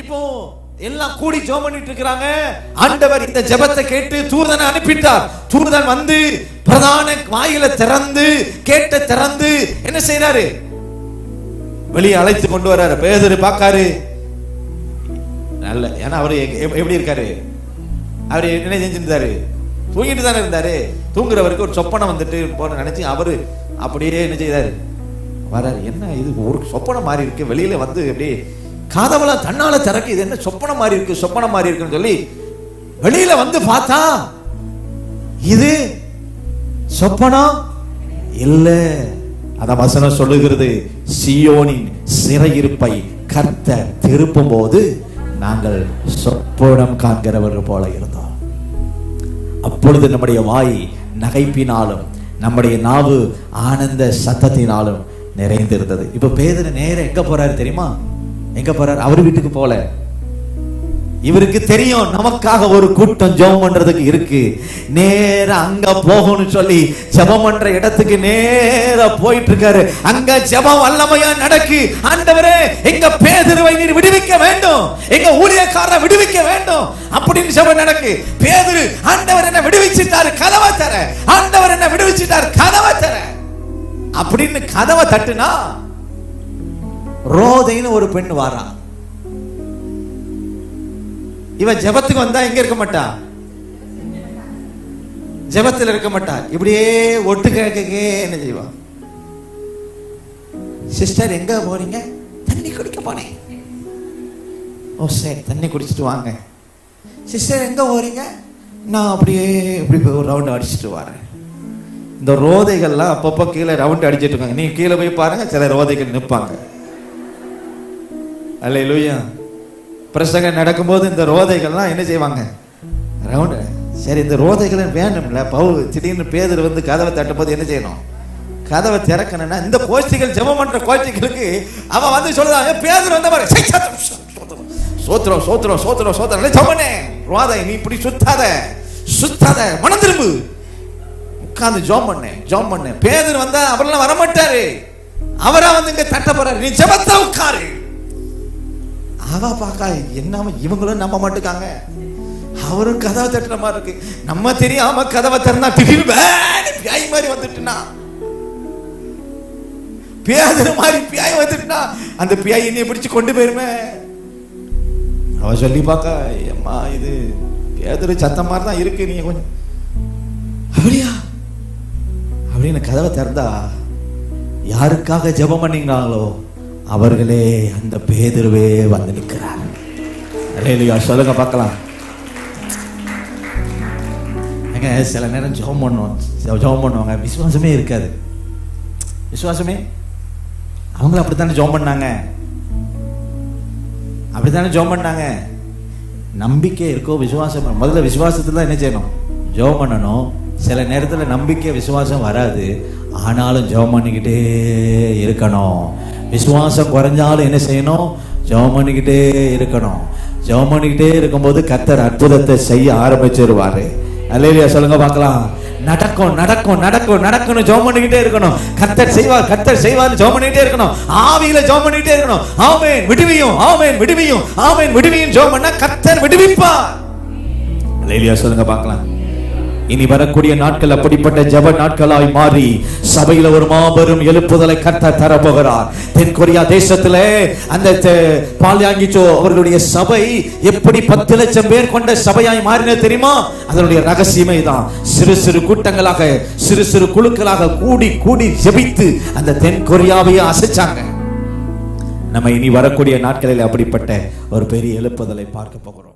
இப்போ எல்லாம் கூடி ஜெபம் பண்ணிட்டு இருக்கிறாங்க. ஆண்டவர் இந்த ஜெபத்தை கேட்டு தூதனை அனுப்பிட்டார். தூதன் வந்து பிரதான வாயில திறந்து கேட்ட திறந்து என்ன செய்யறாரு வெளியே அழைத்து கொண்டு வர்றாரு. பேதரு பார்க்காரு. நல்ல ஏன்னா அவரு எப்படி இருக்காரு? அவர் என்ன செஞ்சிருந்தாரு? தூங்கிட்டு தானே இருந்தாரு. தூங்குறவருக்கு ஒரு சொப்பனம் வந்துட்டு போன நினைச்சு அவரு அப்படியே என்ன செய்தாரு வராரு என்ன இது? ஒரு சொப்பனம் மாறி இருக்கு. வெளியில வந்து அப்படியே காதவெல்லாம் தன்னால திறக்கு இது என்ன சொப்பனம் மாதிரி இருக்கு சொப்பனம் மாதிரி இருக்குன்னு சொல்லி வெளியில வந்து பார்த்தா இது சொப்பனம் இல்ல. அத வசனம் சொல்லுகிறது சியோனின் சிறையிருப்பை கர்த்த திருப்பும் போது நாங்கள் சொப்பனம் காண்கிறவர்கள் போல இருந்தோம். அப்பொழுது நம்முடைய வாய் நகைப்பினாலும் நம்முடைய நாவு ஆனந்த சத்தத்தினாலும் நிறைந்திருந்தது. இப்ப பேதர் நேரம் எங்க போறாரு தெரியுமா? எங்க போறாரு? அவர் வீட்டுக்கு போல. இவருக்கு தெரியும் நமக்காக ஒரு கூட்டம் ஜெபம் பண்றதுக்கு இருக்கு. நேரா அங்க போகணும்னு சொல்லி ஜெபம் பண்ற இடத்துக்கு நேர போயிட்டு இருக்காரு அங்க ஜெபம் வல்லமையா நடக்கு. ஆண்டவரே எங்க பேதுருவை நீர் விடுவிக்க வேண்டும். எங்க ஊழியக்காரரை விடுவிக்க வேண்டும். அப்படின்னு ஜெபம் நடக்கு. பேதுரு ஆண்டவர் என்ன விடுவிச்சிட்டாரு கதவை தர. ஆண்டவர் என்ன விடுவிச்சிட்டாரு கதவை தர. அப்படின்னு கதவை தட்டுனா ரோதைன்னு ஒரு பெண் வாரா இவன் ஜெபத்துக்கு வந்தா எங்க இருக்க மாட்டா? ஜபத்தில் இருக்க மாட்டா. இப்படியே ஒட்டு கேட்கக்கே என்ன செய்வா? சிஸ்டர் எங்க போறீங்க? தண்ணி குடிக்க போனேன் ஓ சரி தண்ணி குடிச்சிட்டு வாங்க. சிஸ்டர் எங்க போறீங்க? நான் அப்படியே இப்படி ஒரு ரவுண்ட் அடிச்சிட்டு வரேன் இந்த ரோதைகள்லாம் அப்பப்போ கீழே ரவுண்ட் அடிச்சிட்டு இருக்காங்க. நீங்க கீழே போய் பாருங்க சில ரோதைகள் நிற்பாங்க. அல்ல லூயா பிரசங்கம் நடக்கும்போது இந்த ரோதைகள்லாம் என்ன செய்வாங்க? ரவுண்டு சரி இந்த ரோதைகள் வேணும்ல. பவுல் திடீர்னு பேதர் வந்து கதவை தட்டும் போது என்ன செய்யணும்? கதவை திறக்கணும்னா இந்த கோஷ்டிகள் ஜெபம் பண்ற கோஷ்டிகளுக்கு அவன் வந்து சொல்லுதாங்க பேதர் வந்த பாரு. சத்தம், சோத்திரம் சோத்திரம் சோத்திரம் சோத்திரம். ஜெபனே ரோதை நீ இப்படி சுத்தாத. சுத்தாத. மனம் திரும்பு. உட்காந்து ஜோம் பண்ணேன் ஜோம் பண்ணேன் பேதர் வந்தா அவரெல்லாம் வரமாட்டாரு. அவரா வந்து இங்க தட்ட போறாரு. நீ ஜெபத்தா உட்காரு. அவா பார்க்கா என்ன இவங்களும் நம்ப மாட்டுக்காங்க. அவரும் கதவை தட்டுற மாதிரி இருக்கு. நம்ம தெரியாம கதவை திறந்தா திடீர்னு பியாய் மாதிரி வந்துட்டுனா. பியாதுற மாதிரி பியாய் வந்துட்டுனா. அந்த பியாய் என்னைய பிடிச்சு கொண்டு போயிருமே. அவ சொல்லி பார்க்கா அம்மா இது பேதுரு சத்தம் மாதிரி தான் இருக்கு நீங்க கொஞ்சம் அப்படியா? அப்படின்னு கதவை திறந்தா யாருக்காக ஜெபம் பண்ணீங்களாங்களோ? அவர்களே அந்த பேதுருவே வந்து நிற்கிறார். இல்லையா சொல்லுங்க பார்க்கலாம். ஏங்க சில நேரம் ஜெபம் பண்ணுவோம். ஜெபம் பண்ணுவாங்க. விசுவாசமே இருக்காது. விசுவாசமே? அவங்களும் அப்படித்தானே ஜெபம் பண்ணாங்க? அப்படித்தானே ஜோம் பண்ணாங்க? நம்பிக்கை இருக்கோ விசுவாசம் முதல்ல விசுவாசத்துல தான் என்ன செய்யணும்? ஜோம் பண்ணணும். சில நேரத்தில் நம்பிக்கை விசுவாசம் வராது. ஆனாலும் ஜெபம் பண்ணிக்கிட்டே இருக்கணும். விசுவாசம் குறைஞ்சாலும் என்ன செய்யணும்? ஜெபம் பண்ணிக்கிட்டே இருக்கணும். ஜெபம் பண்ணிக்கிட்டே இருக்கும்போது கத்தர் அற்புதத்தை செய்ய ஆரம்பிச்சிருவாரு. அல்லையா சொல்லுங்க பார்க்கலாம். நடக்கும் நடக்கும் நடக்கும் நடக்கணும் ஜெபம் பண்ணிக்கிட்டே இருக்கணும். கத்தர் செய்வார் கத்தர் செய்வார் ஜெபம் பண்ணிக்கிட்டே இருக்கணும். ஆவியில ஜெபம் பண்ணிக்கிட்டே இருக்கணும். ஆமென் விடுவியும் ஆமென் விடுவியும் ஆமென் விடுவியும் ஜெபம் பண்ணா கத்தர் விடுவிப்பார். அல்லையா சொல்லுங்க பார்க்கலாம். இனி வரக்கூடிய நாட்கள் அப்படிப்பட்ட ஜப நாட்களாய் மாறி சபையில ஒரு மாபெரும் எழுப்புதலை கத்த தரப்போகிறார். தென் கொரியா தேசத்திலே அந்த பால்யாங்கிச்சோ அவர்களுடைய சபை எப்படி பத்து லட்சம் பேர் கொண்ட சபையாய் மாறினது தெரியுமா? அதனுடைய ரகசியமே தான் சிறு சிறு கூட்டங்களாக சிறு சிறு குழுக்களாக கூடி கூடி ஜெபித்து அந்த தென்கொரியாவையே அசைச்சாங்க. நம்ம இனி வரக்கூடிய நாட்களில் அப்படிப்பட்ட ஒரு பெரிய எழுப்புதலை பார்க்க போகிறோம்.